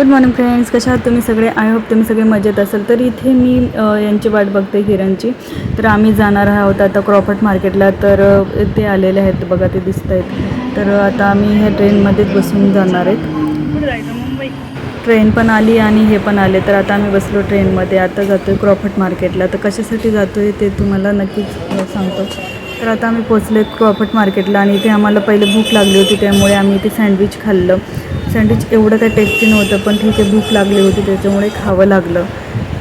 Good morning friends कशा आहात तुम्ही सगळे? आय होप तुम्ही सगळे मजेत असाल. तर इथे मी यांची वाट बघते हिरांची तर आम्ही जाणार आहोत आता क्रॉफर्ट मार्केटला तर ते आलेले आहेत. बघा ते दिसत आहेत तर आता आम्ही ह्या ट्रेनमध्येच बसून जाणार आहेत. ट्रेन पण आली आणि हे पण आले. तर आता आम्ही बसलो ट्रेनमध्ये. आता जातो आहे क्रॉफर्ट मार्केटला तर कशासाठी जातो आहे ते तुम्हाला नक्कीच सांगतो. तर आता आम्ही पोचले क्रॉफर्ट मार्केटला आणि इथे आम्हाला पहिले भूक लागली होती त्यामुळे आम्ही इथे सँडविच खाल्लं. सँडविच एवढं काही टेस्टी नव्हतं पण ठीक आहे भूक लागली होती त्याच्यामुळे खावं लागलं.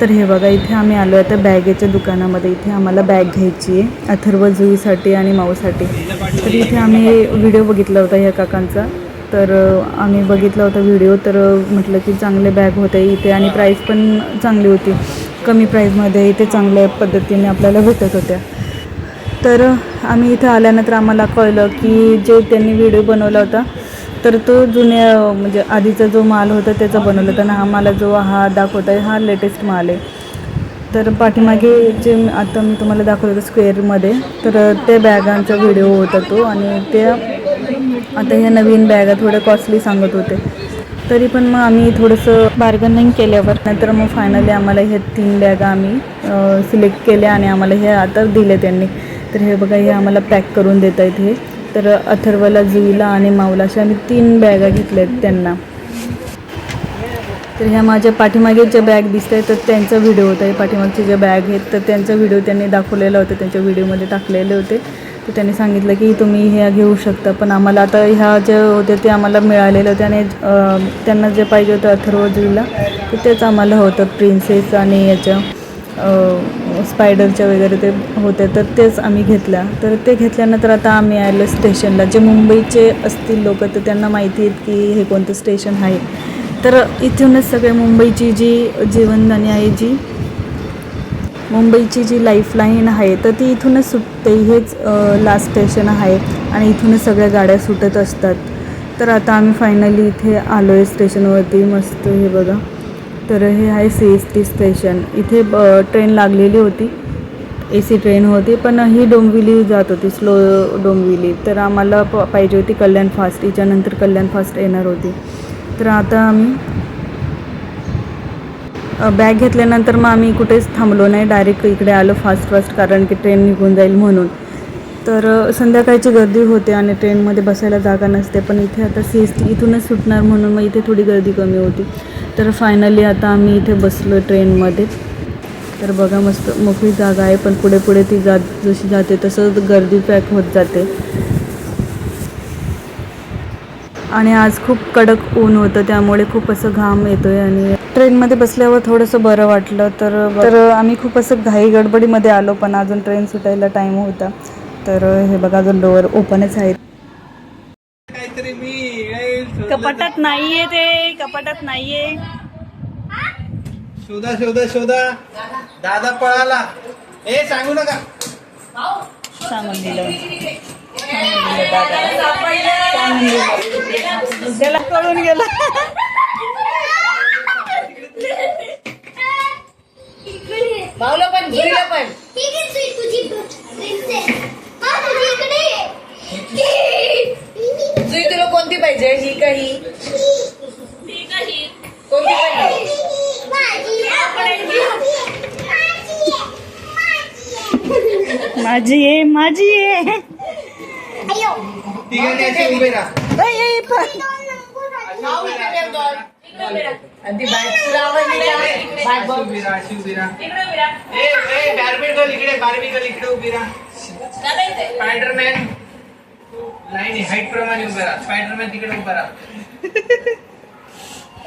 तर हे बघा इथे आम्ही आलो आहे आता बॅगेच्या दुकानामध्ये. इथे आम्हाला बॅग घ्यायची आहे अथर्व जुईसाठी आणि माऊसाठी. तर इथे आम्ही व्हिडिओ बघितला होता ह्या काकांचा. तर आम्ही बघितला होता व्हिडिओ तर म्हटलं की चांगले बॅग होते इथे आणि प्राईस पण चांगली होती. कमी प्राईजमध्ये इथे चांगल्या पद्धतीने आपल्याला भेटत होत्या. तर आम्ही इथं आल्यानंतर आम्हाला कळलं की जे त्यांनी व्हिडिओ बनवला होता तर तो जुन्या म्हणजे आधीचा जो माल होता त्याचा बनवला होता. आणि आम्हाला जो हा दाखवत आहे हा लेटेस्ट माल आहे. तर पाठीमागे जे आता मी तुम्हाला दाखवलं होतं स्क्वेअरमध्ये तर त्या बॅगांचा व्हिडिओ होता तो. आणि त्या आता ह्या नवीन बॅगा थोड्या कॉस्टली सांगत होते. तरी पण मग आम्ही थोडंसं बार्गनिंग केल्यावर नंतर मग फायनली आम्हाला ह्या तीन बॅगा आम्ही सिलेक्ट केल्या आणि आम्हाला हे आता दिले त्यांनी. तर हे बघा हे आम्हाला पॅक करून देत आहेत हे. तर अथर्वला जुईला आणि माऊला अशा आम्ही तीन बॅगा घेतल्या आहेत त्यांना. तर ह्या माझ्या पाठीमागे ज्या बॅग दिसत आहेत तर त्यांचा व्हिडिओ होता. आहे पाठीमागचे जे बॅग आहेत तर त्यांचा व्हिडिओ त्यांनी दाखवलेला होता. त्यांच्या व्हिडिओमध्ये टाकलेले होते. तर त्यांनी सांगितलं की तुम्ही ह्या घेऊ शकता पण आम्हाला आता ह्या ज्या होते ते आम्हाला मिळालेलं होते आणि त्यांना जे पाहिजे होतं अथर्व जुईला तर तेच आम्हाला होतं. प्रिन्सेस आणि याच्या स्पायडरच्या वगैरे ते होते तर तेच आम्ही घेतल्या. तर ते घेतल्यानंतर आता आम्ही आलो स्टेशनला. जे मुंबईचे असतील लोक तर त्यांना माहिती आहेत की हे कोणतं स्टेशन आहे. तर इथूनच सगळे मुंबईची जी जीवनदानी आहे जी मुंबईची जी लाईफलाईन आहे तर ती इथूनच सुटते. हेच लास्ट स्टेशन आहे आणि इथूनच सगळ्या गाड्या सुटत असतात. तर आता आम्ही फायनली इथे आलो आहे स्टेशनवरती मस्त हे बघा. तर हे आहे सी एस टी स्टेशन इथे ब ट्रेन लागलेली होती. ए सी ट्रेन होती पण ही डोंबिवली जात होती स्लो डोंबिवली. तर आम्हाला प पाहिजे होती कल्याण फास्ट हिच्यानंतर कल्याण फास्ट येणार होती. तर आता आम्ही बॅग घेतल्यानंतर मग आम्ही कुठेच थांबलो नाही. डायरेक्ट इकडे आलो फास्ट फास्ट कारण की ट्रेन निघून जाईल म्हणून. तर संध्याकाळची गर्दी होते आणि ट्रेनमध्ये बसायला जागा नसते. पण इथे आता सी एस टी इथूनच सुटणार म्हणून मग इथे थोडी गर्दी कमी होती. तर फायनली आता आम्ही इथे बसलो ट्रेनमध्ये तर बघा मस्त मोकळी जागा आहे पण पुढे पुढे ती जात जशी जाते तसंच गर्दी पॅक होत जाते. आणि आज खूप कडक ऊन होतं त्यामुळे खूप असं घाम येतोय आणि ट्रेनमध्ये बसल्यावर थोडंसं बरं वाटलं. तर तर आम्ही खूप असं घाई गडबडीमध्ये आलो पण अजून ट्रेन सुटायला टाईम होता. तर हे बघा अजून डोअर ओपनच आहेत कपाटात नाहीये ते कपाटात नाहीये. शोधा शोधा शोधा. दादा पळाला. ए सांगू नका. सांगून दिलं. त्याला कळून गेला. भाऊला पण जुईला पण. तुझी पाहिजे ही का ही कोणती पाहिजे माझी माझी आहे माझी आहे अयो तिघांनी असे उभे राहा बाई, ए, पण. भाऊ इकडे ठेव दोन. आणि ती बॅग तुला आवडली का बॅग अशी बघ उभी राहा. अशी उभी राहा ए ए बार्बी गर्ल इकडे बार्बी गर्ल इकडे उभी राहा। स्पायडरमॅन लाईन हाईट प्रमाणे उभा राहा. स्पायडरमॅन तिकडे उभा राहा.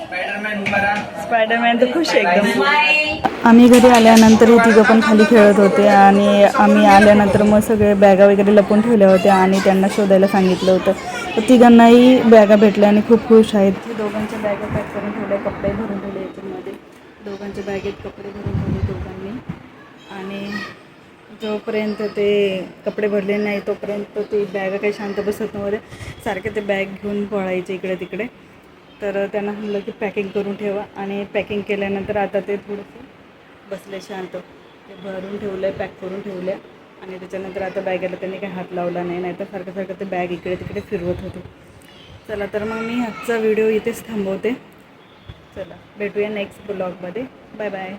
स्पायडरमॅन उभा राहा. स्पायडरमॅन तर खुश आहे एकदम. आम्ही घरी आल्यानंतर हे तिघं पण खाली खेळत होते आणि आम्ही आल्यानंतर मग सगळे बॅगा वगैरे लपून ठेवल्या होत्या आणि त्यांना शोधायला सांगितलं होतं. तर तिघांनाही बॅगा भेटल्या आणि खूप खुश आहेत. हे दोघांच्या बॅगा पॅक करून ठेवल्या कपडे भरून ठेवले याच्यामध्ये. दोघांच्या बॅगेत कपडे भरून ठेवले दोघांनी. आणि जोपर्यंत ते कपडे भरले नाही तोपर्यंत ते बॅग काही शांत बसत नव्हते. सारखे ते बॅग घेऊन पळायचे इकडे तिकडे. तर त्यांना म्हणलं की पॅकिंग करून ठेवा आणि पॅकिंग केल्यानंतर आता ते थोडंसं बसले शांत. ते भरून ठेवलं आहे पॅक करून ठेवल्या आणि त्याच्यानंतर आता बॅगेला त्यांनी काही हात लावला नाही नाहीतर सारखं सारखं ते बॅग इकडे तिकडे फिरवत होते. चला तर मग मी आजचा व्हिडिओ इथेच थांबवते. चला भेटूया नेक्स्ट ब्लॉगमध्ये बाय बाय